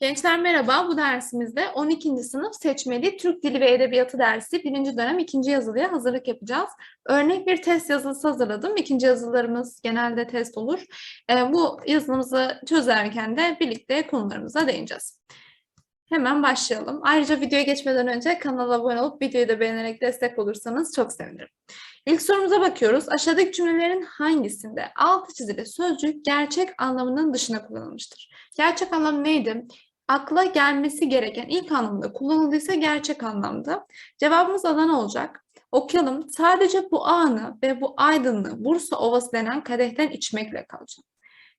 Gençler merhaba. Bu dersimizde 12. sınıf seçmeli Türk Dili ve Edebiyatı dersi 1. dönem 2. yazılıya hazırlık yapacağız. Örnek bir test yazılısı hazırladım. İkinci yazılarımız genelde test olur. Ee, bu yazılımızı çözerken de birlikte konularımıza değineceğiz. Hemen başlayalım. Ayrıca videoya geçmeden önce kanala abone olup videoyu da beğenerek destek olursanız çok sevinirim. İlk sorumuza bakıyoruz. Aşağıdaki cümlelerin hangisinde altı çizili sözcük gerçek anlamının dışına kullanılmıştır? Gerçek anlam neydi? Akla gelmesi gereken ilk anlamda kullanıldıysa gerçek anlamda. Cevabımız Adana olacak. Okuyalım. Sadece bu anı ve bu aydınlığı Bursa Ovası denen kadehten içmekle kalacağım.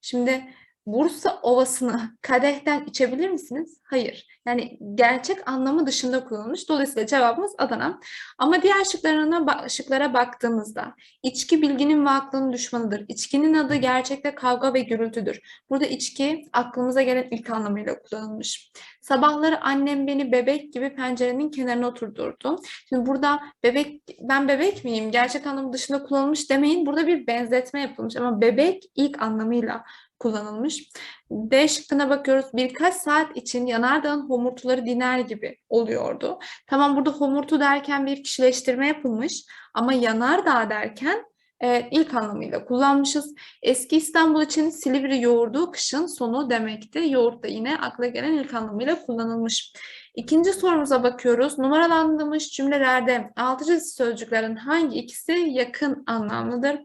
Şimdi Bursa Ovası'nı kadehten içebilir misiniz? Hayır. Yani gerçek anlamı dışında kullanılmış. Dolayısıyla cevabımız Adana. Ama diğer şıklarına, şıklara baktığımızda içki bilginin ve aklın düşmanıdır. İçkinin adı gerçekte kavga ve gürültüdür. Burada içki aklımıza gelen ilk anlamıyla kullanılmış. Sabahları annem beni bebek gibi pencerenin kenarına oturdurdu. Şimdi burada bebek ben bebek miyim? Gerçek anlamı dışında kullanılmış demeyin. Burada bir benzetme yapılmış ama bebek ilk anlamıyla kullanılmış. D şıkkına bakıyoruz. Birkaç saat için yanardağın homurtuları diner gibi oluyordu. Tamam burada homurtu derken bir kişileştirme yapılmış ama yanardağ derken e, ilk anlamıyla kullanmışız. Eski İstanbul için Silivri yoğurdu kışın sonu demekti. Yoğurt da yine akla gelen ilk anlamıyla kullanılmış. İkinci sorumuza bakıyoruz. Numaralandırılmış cümlelerde altıcı sözcüklerin hangi ikisi yakın anlamlıdır?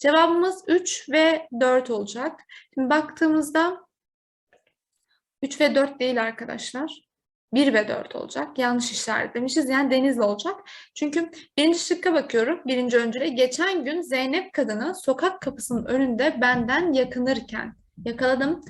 Cevabımız 3 ve 4 olacak. Şimdi baktığımızda 3 ve 4 değil arkadaşlar. 1 ve 4 olacak. Yanlış işaretlemişiz. Yani denizli olacak. Çünkü birinci şıkka bakıyorum. Birinci öncüle. Geçen gün Zeynep kadını sokak kapısının önünde benden yakınırken yakaladım.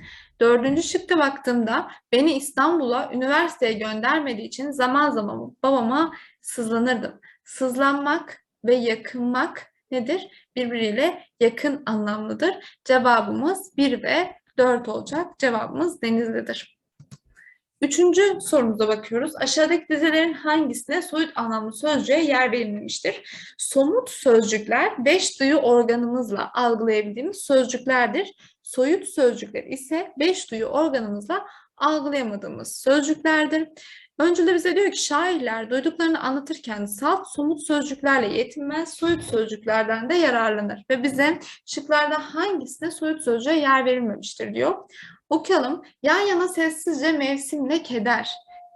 Dördüncü şıkta baktığımda beni İstanbul'a üniversiteye göndermediği için zaman zaman babama sızlanırdım. Sızlanmak ve yakınmak nedir? Birbiriyle yakın anlamlıdır. Cevabımız 1 ve 4 olacak. Cevabımız Denizli'dir. Üçüncü sorumuza bakıyoruz. Aşağıdaki dizelerin hangisine soyut anlamlı sözcüğe yer verilmemiştir? Somut sözcükler beş duyu organımızla algılayabildiğimiz sözcüklerdir. Soyut sözcükler ise beş duyu organımızla algılayamadığımız sözcüklerdir. Öncüde bize diyor ki şairler duyduklarını anlatırken salt somut sözcüklerle yetinmez, soyut sözcüklerden de yararlanır. Ve bize şıklarda hangisine soyut sözcüğe yer verilmemiştir diyor. Okuyalım. Yan yana sessizce mevsimle keder.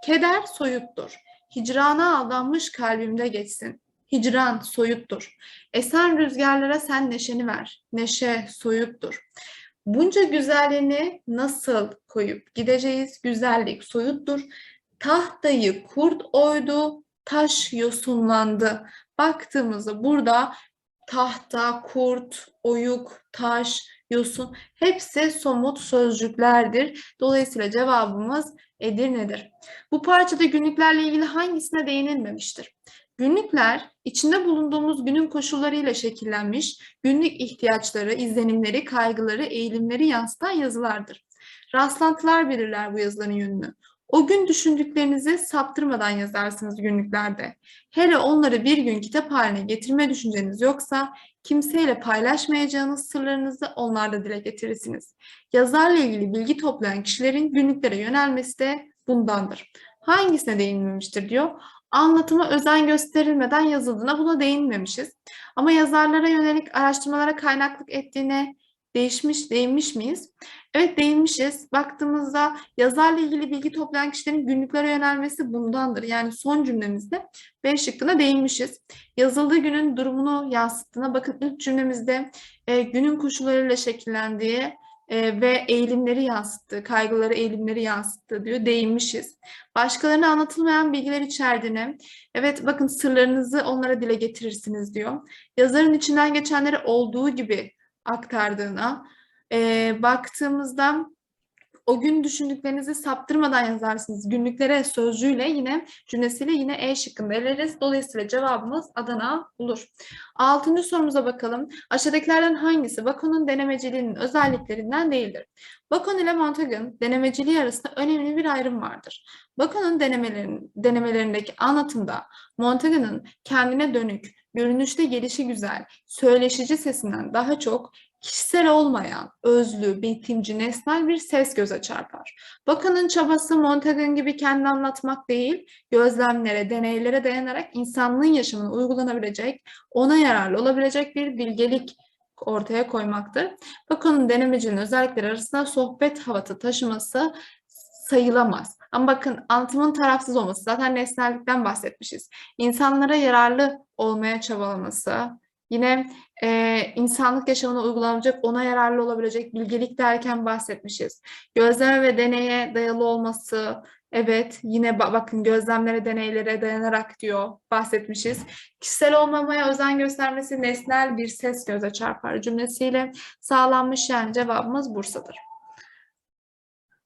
Keder soyuttur. Hicrana aldanmış kalbimde geçsin. Hicran soyuttur. Esen rüzgarlara sen neşeni ver. Neşe soyuttur. Bunca güzelliğini nasıl koyup gideceğiz? Güzellik soyuttur. Tahtayı kurt oydu, taş yosunlandı. Baktığımızda burada tahta, kurt, oyuk, taş, yosun hepsi somut sözcüklerdir. Dolayısıyla cevabımız Edirne'dir. Bu parçada günlüklerle ilgili hangisine değinilmemiştir? Günlükler içinde bulunduğumuz günün koşullarıyla şekillenmiş, günlük ihtiyaçları, izlenimleri, kaygıları, eğilimleri yansıtan yazılardır. Rastlantılar belirler bu yazıların yönünü. O gün düşündüklerinizi saptırmadan yazarsınız günlüklerde. Hele onları bir gün kitap haline getirme düşünceniz yoksa kimseyle paylaşmayacağınız sırlarınızı onlarda dile getirirsiniz. Yazarla ilgili bilgi toplayan kişilerin günlüklere yönelmesi de bundandır. Hangisine değinmemiştir diyor. Anlatıma özen gösterilmeden yazıldığına buna değinmemişiz. Ama yazarlara yönelik araştırmalara kaynaklık ettiğine değişmiş, değinmiş miyiz? Evet değinmişiz. Baktığımızda yazarla ilgili bilgi toplayan kişilerin günlüklere yönelmesi bundandır. Yani son cümlemizde B şıkkına değinmişiz. Yazıldığı günün durumunu yansıttığına bakın ilk cümlemizde e, günün koşullarıyla şekillendiği e, ve eğilimleri yansıttığı, kaygıları, eğilimleri yansıttığı diyor. Değinmişiz. Başkalarına anlatılmayan bilgiler içerdiğine, evet bakın sırlarınızı onlara dile getirirsiniz diyor. Yazarın içinden geçenleri olduğu gibi aktardığına e, baktığımızda o gün düşündüklerinizi saptırmadan yazarsınız. Günlüklere sözcüğüyle yine cümlesiyle yine E şıkkında eleriz. Dolayısıyla cevabımız Adana olur. Altıncı sorumuza bakalım. Aşağıdakilerden hangisi Bacon'un denemeciliğinin özelliklerinden değildir? Bacon ile Montagu'nun denemeciliği arasında önemli bir ayrım vardır. Bacon'un denemelerin, denemelerindeki anlatımda Montagu'nun kendine dönük, görünüşte gelişi güzel, söyleşici sesinden daha çok kişisel olmayan, özlü, betimci, nesnel bir ses göze çarpar. Bakanın çabası Montaigne'in gibi kendi anlatmak değil, gözlemlere, deneylere dayanarak insanlığın yaşamına uygulanabilecek, ona yararlı olabilecek bir bilgelik ortaya koymaktır. Bakanın denemecinin özellikleri arasında sohbet havası taşıması sayılamaz. Ama bakın anlatımın tarafsız olması, zaten nesnellikten bahsetmişiz. İnsanlara yararlı olmaya çabalaması, yine e, insanlık yaşamına uygulanabilecek, ona yararlı olabilecek bilgelik derken bahsetmişiz. Gözleme ve deneye dayalı olması, evet yine ba- bakın gözlemlere, deneylere dayanarak diyor, bahsetmişiz. Kişisel olmamaya özen göstermesi nesnel bir ses göze çarpar cümlesiyle sağlanmış yani cevabımız Bursa'dır.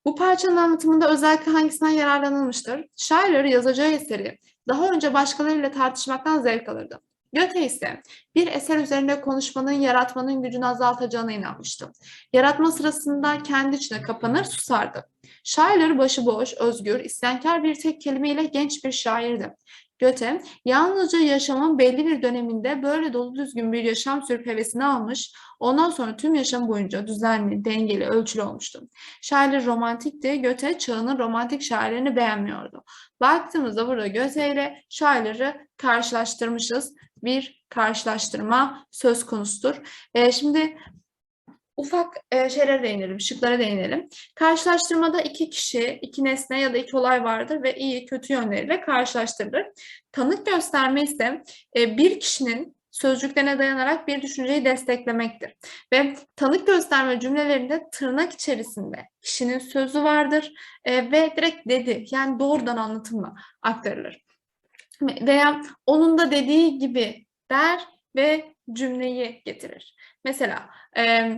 Bu parçanın anlatımında özellikle hangisinden yararlanılmıştır? Schiller yazacağı eseri daha önce başkalarıyla tartışmaktan zevk alırdı. Goethe ise bir eser üzerinde konuşmanın yaratmanın gücünü azaltacağına inanmıştı. Yaratma sırasında kendi içine kapanır, susardı. Schiller başıboş, özgür, isyankar bir tek kelimeyle genç bir şairdi. Goethe yalnızca yaşamın belli bir döneminde böyle dolu düzgün bir yaşam sürüp hevesini almış, ondan sonra tüm yaşam boyunca düzenli, dengeli, ölçülü olmuştu. Şair romantikti, Goethe çağının romantik şairlerini beğenmiyordu. Baktığımızda burada Goethe ile şairleri karşılaştırmışız. Bir karşılaştırma söz konusudur. E, şimdi ufak e, şeylere değinelim, şıklara değinelim. Karşılaştırmada iki kişi, iki nesne ya da iki olay vardır ve iyi, kötü yönleriyle karşılaştırılır. Tanık gösterme ise e, bir kişinin sözcüklerine dayanarak bir düşünceyi desteklemektir. Ve tanık gösterme cümlelerinde tırnak içerisinde kişinin sözü vardır e, ve direkt dedi yani doğrudan anlatımla aktarılır. Veya onun da dediği gibi der ve cümleyi getirir. Mesela e,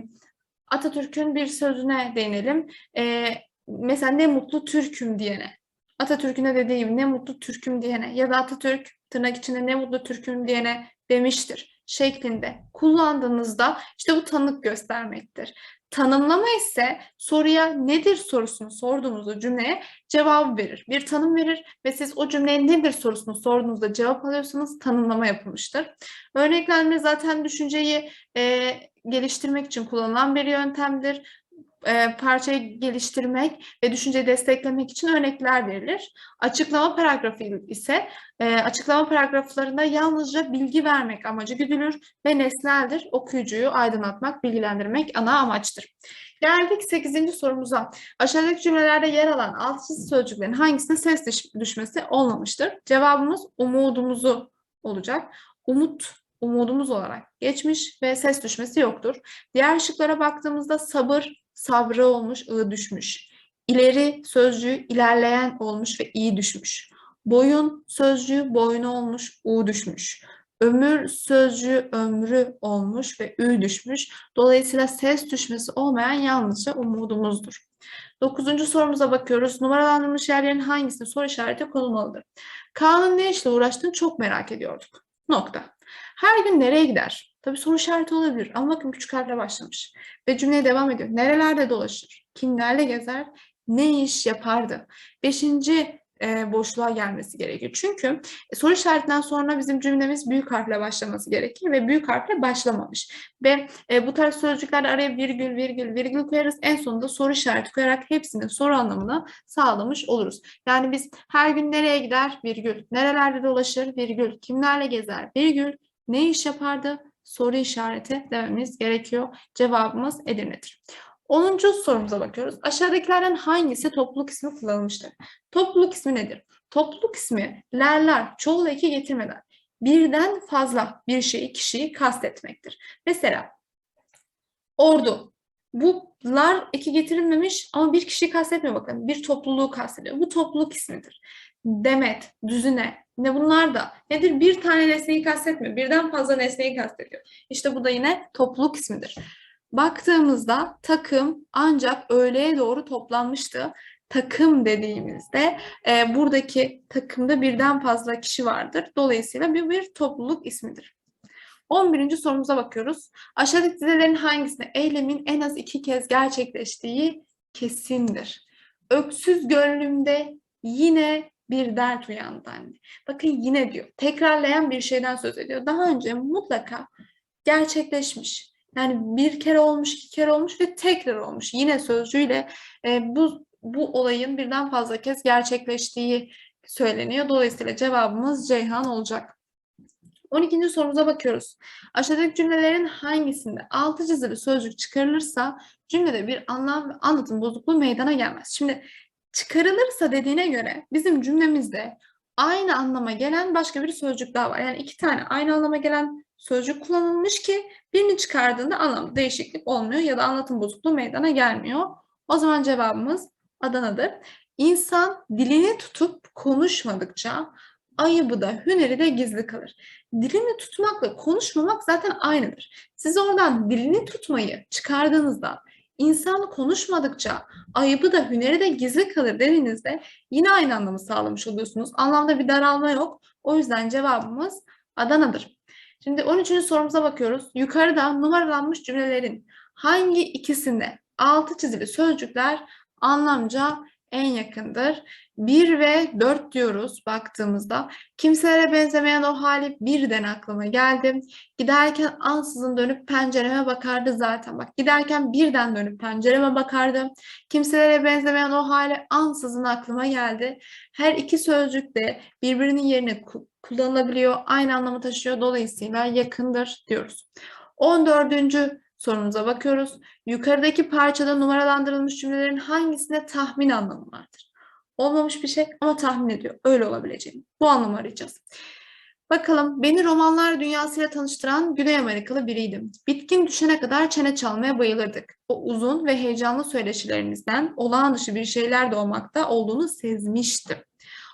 Atatürk'ün bir sözüne değinelim. E, mesela ne mutlu Türk'üm diyene. Atatürk'ün de dediği gibi ne mutlu Türk'üm diyene ya da Atatürk tırnak içinde ne mutlu Türk'üm diyene demiştir şeklinde kullandığınızda işte bu tanık göstermektir. Tanımlama ise soruya nedir sorusunu sorduğunuzda cümleye cevap verir. Bir tanım verir ve siz o cümleye nedir sorusunu sorduğunuzda cevap alıyorsanız tanımlama yapılmıştır. Örneklenme zaten düşünceyi e, geliştirmek için kullanılan bir yöntemdir e, parçayı geliştirmek ve düşünceyi desteklemek için örnekler verilir. Açıklama paragrafı ise e, açıklama paragraflarında yalnızca bilgi vermek amacı güdülür ve nesneldir. Okuyucuyu aydınlatmak, bilgilendirmek ana amaçtır. Geldik 8. sorumuza. Aşağıdaki cümlelerde yer alan altı sözcüklerin hangisinde ses düşmesi olmamıştır? Cevabımız umudumuzu olacak. Umut umudumuz olarak geçmiş ve ses düşmesi yoktur. Diğer şıklara baktığımızda sabır, sabrı olmuş, ı düşmüş. İleri sözcüğü ilerleyen olmuş ve iyi düşmüş. Boyun sözcüğü boynu olmuş, u düşmüş. Ömür sözcüğü ömrü olmuş ve ü düşmüş. Dolayısıyla ses düşmesi olmayan yalnızca umudumuzdur. Dokuzuncu sorumuza bakıyoruz. Numaralandırılmış yerlerin hangisine soru işareti konulmalıdır? Kaan'ın ne işle uğraştığını çok merak ediyorduk. Nokta. Her gün nereye gider? Tabii soru işareti olabilir ama bakın küçük harfle başlamış. Ve cümleye devam ediyor. Nerelerde dolaşır? Kimlerle gezer? Ne iş yapardı? Beşinci e, boşluğa gelmesi gerekiyor. Çünkü e, soru işaretinden sonra bizim cümlemiz büyük harfle başlaması gerekir ve büyük harfle başlamamış. Ve e, bu tarz sözcüklerde araya virgül, virgül, virgül koyarız. En sonunda soru işareti koyarak hepsinin soru anlamını sağlamış oluruz. Yani biz her gün nereye gider? Virgül. Nerelerde dolaşır? Virgül. Kimlerle gezer? Virgül. Ne iş yapardı? Soru işareti dememiz gerekiyor. Cevabımız Edirne'dir. 10. sorumuza bakıyoruz. Aşağıdakilerden hangisi topluluk ismi kullanılmıştır? Topluluk ismi nedir? Topluluk ismi lerler çoğul eki getirmeden birden fazla bir şeyi, kişiyi kastetmektir. Mesela ordu. Bu lar eki getirilmemiş ama bir kişiyi kastetmiyor bakın. Bir topluluğu kastediyor. Bu topluluk ismidir. Demet, düzine, ne bunlar da nedir? Bir tane nesneyi kastetmiyor. Birden fazla nesneyi kastediyor. İşte bu da yine topluluk ismidir. Baktığımızda takım ancak öğleye doğru toplanmıştı. Takım dediğimizde e, buradaki takımda birden fazla kişi vardır. Dolayısıyla bir, bir topluluk ismidir. 11. sorumuza bakıyoruz. Aşağıdaki dizelerin hangisinde eylemin en az iki kez gerçekleştiği kesindir? Öksüz gönlümde yine bir dert uyandı anne. Bakın yine diyor. Tekrarlayan bir şeyden söz ediyor. Daha önce mutlaka gerçekleşmiş Yani bir kere olmuş, iki kere olmuş ve tekrar olmuş. Yine sözcüğüyle e, bu bu olayın birden fazla kez gerçekleştiği söyleniyor. Dolayısıyla cevabımız Ceyhan olacak. 12. sorumuza bakıyoruz. Aşağıdaki cümlelerin hangisinde altı çizili sözcük çıkarılırsa cümlede bir anlam ve anlatım bozukluğu meydana gelmez. Şimdi çıkarılırsa dediğine göre bizim cümlemizde aynı anlama gelen başka bir sözcük daha var. Yani iki tane aynı anlama gelen sözcük kullanılmış ki birini çıkardığında anlam değişiklik olmuyor ya da anlatım bozukluğu meydana gelmiyor. O zaman cevabımız Adana'dır. İnsan dilini tutup konuşmadıkça ayıbı da hüneri de gizli kalır. Dilini tutmakla konuşmamak zaten aynıdır. Siz oradan dilini tutmayı çıkardığınızda insan konuşmadıkça ayıbı da hüneri de gizli kalır dediğinizde yine aynı anlamı sağlamış oluyorsunuz. Anlamda bir daralma yok. O yüzden cevabımız Adana'dır. Şimdi 13. sorumuza bakıyoruz. Yukarıda numaralanmış cümlelerin hangi ikisinde altı çizili sözcükler anlamca en yakındır? 1 ve 4 diyoruz baktığımızda. Kimselere benzemeyen o hali birden aklıma geldi. Giderken ansızın dönüp pencereme bakardı zaten. Bak giderken birden dönüp pencereme bakardı. Kimselere benzemeyen o hali ansızın aklıma geldi. Her iki sözcük de birbirinin yerine kullanılabiliyor. Aynı anlamı taşıyor. Dolayısıyla yakındır diyoruz. 14. sorumuza bakıyoruz. Yukarıdaki parçada numaralandırılmış cümlelerin hangisinde tahmin anlamı vardır? Olmamış bir şey ama tahmin ediyor. Öyle olabileceğini. Bu anlamı arayacağız. Bakalım beni romanlar dünyasıyla tanıştıran Güney Amerikalı biriydim. Bitkin düşene kadar çene çalmaya bayılırdık. O uzun ve heyecanlı söyleşilerinizden olağan dışı bir şeyler doğmakta olduğunu sezmiştim.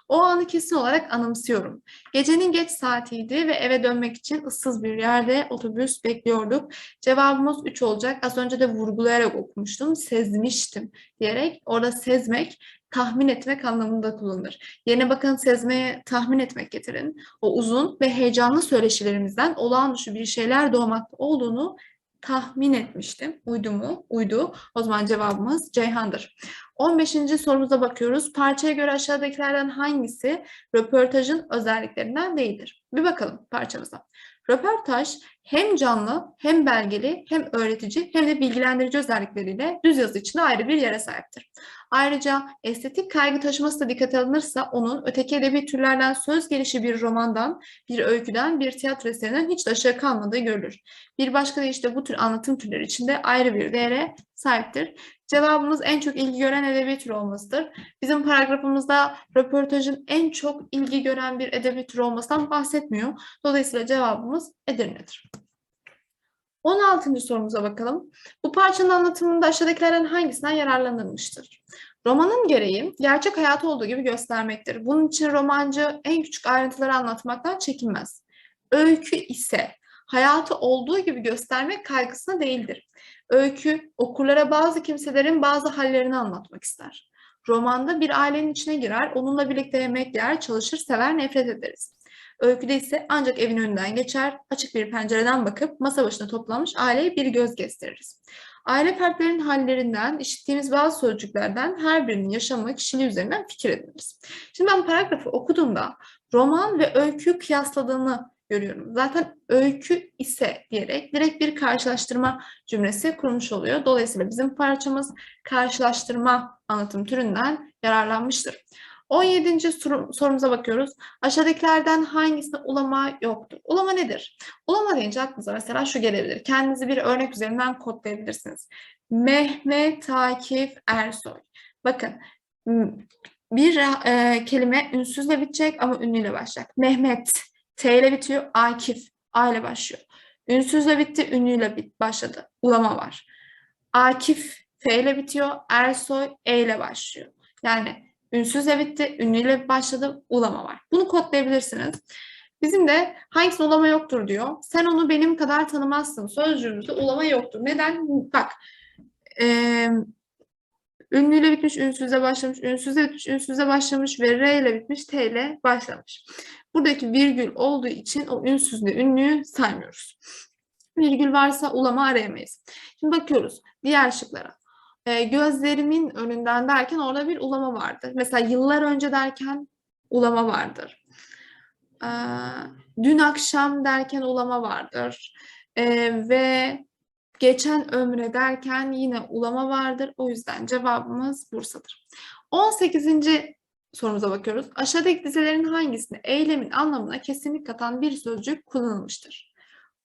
O anı kesin olarak anımsıyorum. Gecenin geç saatiydi ve eve dönmek için ıssız bir yerde otobüs bekliyorduk. Cevabımız 3 olacak. Az önce de vurgulayarak okumuştum. Sezmiştim diyerek. Orada sezmek tahmin etmek anlamında kullanılır. Yerine bakın sezmeye tahmin etmek getirin. O uzun ve heyecanlı söyleşilerimizden olağan dışı bir şeyler doğmakta olduğunu tahmin etmiştim. Uydu mu? Uydu. O zaman cevabımız Ceyhan'dır. 15. sorumuza bakıyoruz. Parçaya göre aşağıdakilerden hangisi röportajın özelliklerinden değildir? Bir bakalım parçamıza. Röportaj hem canlı, hem belgeli, hem öğretici, hem de bilgilendirici özellikleriyle düz yazı içinde ayrı bir yere sahiptir. Ayrıca estetik kaygı taşıması da dikkate alınırsa onun öteki edebi türlerden söz gelişi bir romandan, bir öyküden, bir tiyatro eserinden hiç de aşağı kalmadığı görülür. Bir başka deyişle bu tür anlatım türleri içinde ayrı bir değere sahiptir. Cevabımız en çok ilgi gören edebi tür olmasıdır. Bizim paragrafımızda röportajın en çok ilgi gören bir edebi tür olmasından bahsetmiyor. Dolayısıyla cevabımız Edirne'dir. 16. sorumuza bakalım. Bu parçanın anlatımında aşağıdakilerden hangisinden yararlanılmıştır? Romanın gereği gerçek hayatı olduğu gibi göstermektir. Bunun için romancı en küçük ayrıntıları anlatmaktan çekinmez. Öykü ise hayatı olduğu gibi göstermek kaygısına değildir. Öykü okurlara bazı kimselerin bazı hallerini anlatmak ister. Romanda bir ailenin içine girer, onunla birlikte yemek yer, çalışır, sever, nefret ederiz. Öyküde ise ancak evin önünden geçer, açık bir pencereden bakıp masa başına toplanmış aileye bir göz gösteririz. Aile fertlerinin hallerinden, işittiğimiz bazı sözcüklerden her birinin yaşamı, kişiliği üzerinden fikir ediniriz. Şimdi ben paragrafı okuduğumda roman ve öykü kıyasladığını görüyorum. Zaten öykü ise diyerek direkt bir karşılaştırma cümlesi kurmuş oluyor. Dolayısıyla bizim parçamız karşılaştırma anlatım türünden yararlanmıştır. 17. sorumuza bakıyoruz. Aşağıdakilerden hangisinde ulama yoktur? Ulama nedir? Ulama deyince aklınıza mesela şu gelebilir. Kendinizi bir örnek üzerinden kodlayabilirsiniz. Mehmet Akif Ersoy. Bakın bir e, kelime ünsüzle bitecek ama ünlüyle başlayacak. Mehmet T ile bitiyor. Akif A ile başlıyor. Ünsüzle bitti, ünlüyle bit başladı. Ulama var. Akif F ile bitiyor. Ersoy E ile başlıyor. Yani Ünsüzle bitti, ünlüyle başladı, ulama var. Bunu kodlayabilirsiniz. Bizim de hangisi ulama yoktur diyor. Sen onu benim kadar tanımazsın. Sözcüğümüzde ulama yoktur. Neden? Bak, e, ünlüyle bitmiş, ünsüzle başlamış, ünsüzle bitmiş, ünsüzle başlamış ve R ile bitmiş, T ile başlamış. Buradaki virgül olduğu için o ünsüzle ünlüyü saymıyoruz. Virgül varsa ulama arayamayız. Şimdi bakıyoruz diğer şıklara e, gözlerimin önünden derken orada bir ulama vardır. Mesela yıllar önce derken ulama vardır. E, dün akşam derken ulama vardır. E, ve Geçen ömre derken yine ulama vardır. O yüzden cevabımız Bursa'dır. 18. sorumuza bakıyoruz. Aşağıdaki dizelerin hangisinde eylemin anlamına kesinlik katan bir sözcük kullanılmıştır?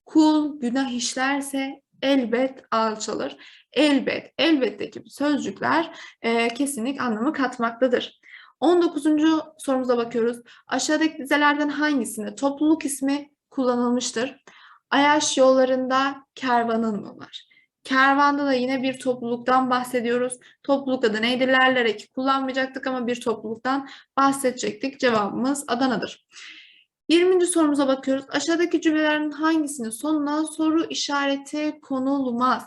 Kul günah işlerse elbet alçalır. Elbet, elbetteki sözcükler e, kesinlik anlamı katmaktadır. 19. sorumuza bakıyoruz. Aşağıdaki dizelerden hangisinde topluluk ismi kullanılmıştır? Ayaş yollarında kervanın mı var? Kervanda da yine bir topluluktan bahsediyoruz. Topluluk adı neydi? Lerler eki kullanmayacaktık ama bir topluluktan bahsedecektik. Cevabımız Adana'dır. 20. sorumuza bakıyoruz. Aşağıdaki cümlelerin hangisinin sonuna soru işareti konulmaz?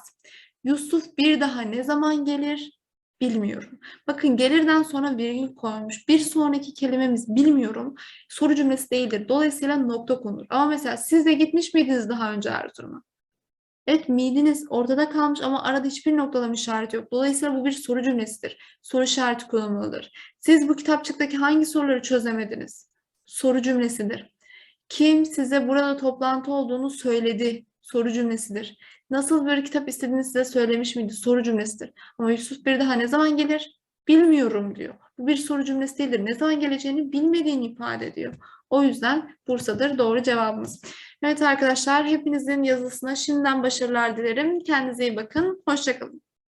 Yusuf bir daha ne zaman gelir? Bilmiyorum. Bakın gelirden sonra virgül koymuş. Bir sonraki kelimemiz bilmiyorum. Soru cümlesi değildir. Dolayısıyla nokta konur. Ama mesela siz de gitmiş miydiniz daha önce Erzurum'a? Evet miydiniz ortada kalmış ama arada hiçbir noktalama işareti yok. Dolayısıyla bu bir soru cümlesidir. Soru işareti kullanılmalıdır. Siz bu kitapçıktaki hangi soruları çözemediniz? Soru cümlesidir. Kim size burada toplantı olduğunu söyledi? Soru cümlesidir. Nasıl bir kitap istediğini size söylemiş miydi? Soru cümlesidir. Ama Yusuf bir daha ne zaman gelir? Bilmiyorum diyor. Bu bir soru cümlesi değildir. Ne zaman geleceğini bilmediğini ifade ediyor. O yüzden Bursa'dır doğru cevabımız. Evet arkadaşlar hepinizin yazısına şimdiden başarılar dilerim. Kendinize iyi bakın. Hoşçakalın.